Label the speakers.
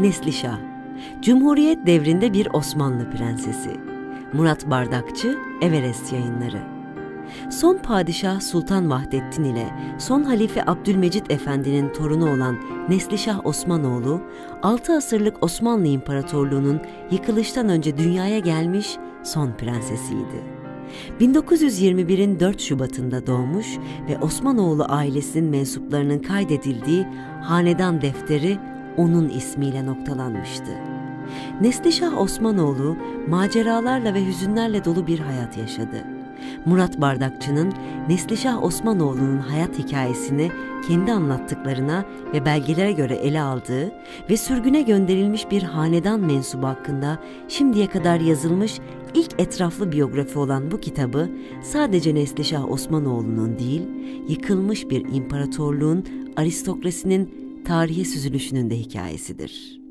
Speaker 1: Neslişah, Cumhuriyet devrinde bir Osmanlı prensesi. Murat Bardakçı, Everest Yayınları. Son padişah Sultan Vahdettin ile son halife Abdülmecit Efendi'nin torunu olan Neslişah Osmanoğlu, 6 asırlık Osmanlı İmparatorluğu'nun yıkılıştan önce dünyaya gelmiş son prensesiydi. 1921'in 4 Şubat'ında doğmuş ve Osmanoğlu ailesinin mensuplarının kaydedildiği hanedan defteri onun ismiyle noktalanmıştı. Neslişah Osmanoğlu maceralarla ve hüzünlerle dolu bir hayat yaşadı. Murat Bardakçı'nın Neslişah Osmanoğlu'nun hayat hikayesini kendi anlattıklarına ve belgelere göre ele aldığı ve sürgüne gönderilmiş bir hanedan mensubu hakkında şimdiye kadar yazılmış ilk etraflı biyografi olan bu kitabı sadece Neslişah Osmanoğlu'nun değil, yıkılmış bir imparatorluğun aristokrasinin tarihe süzülüşünün de hikayesidir.